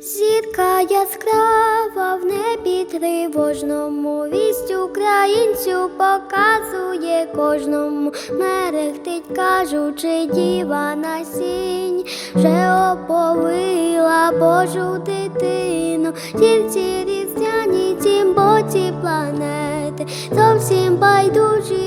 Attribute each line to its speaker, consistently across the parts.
Speaker 1: Зірка яскрава в небі тривожному вість українцю показує кожному. Мерехтить, кажучи, діва на сінь. Вже оповила Божу дитину, дівці різдвяні тім боці планети, зовсім байдужі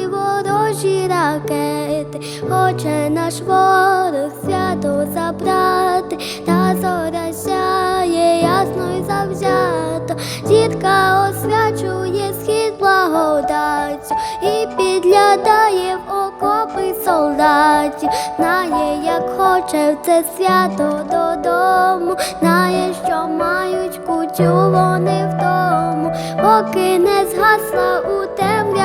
Speaker 1: ворожі ракети, хоче наш ворог свято забрати, та зоря сяє ясно й завзято, зірка освячує схід благодаттю і підглядає в окопи солдатів, знає, як хоче в це свято додому, знає, що мають кутю вони в тому, поки не згасла у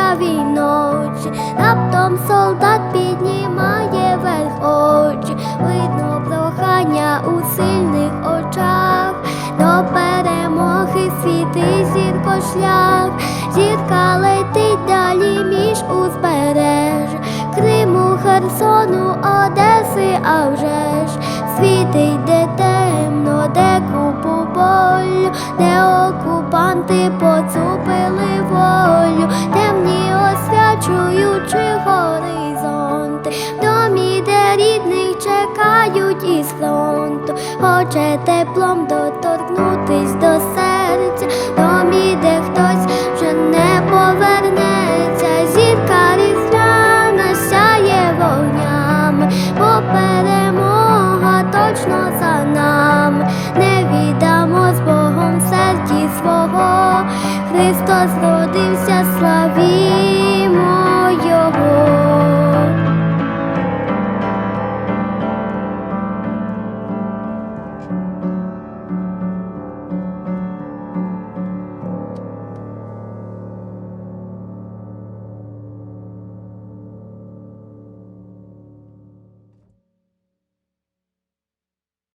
Speaker 1: темрявій ночі, раптом солдат піднімає верх очі, видно прохання у сильних очах, до перемоги світи зірко шлях, зірка летить далі між узбережжя, Криму, Херсону, Одеси, а вже ж. Світить де темно, де купу болю, де окупанти поцупили хоче теплом доторкнутись до серця, в домі, де хтось вже не повернеться, зірка різдвяна сяє вогнями, бо перемога точно за нами, не віддамо з Богом серці свого, Христос родився, славі.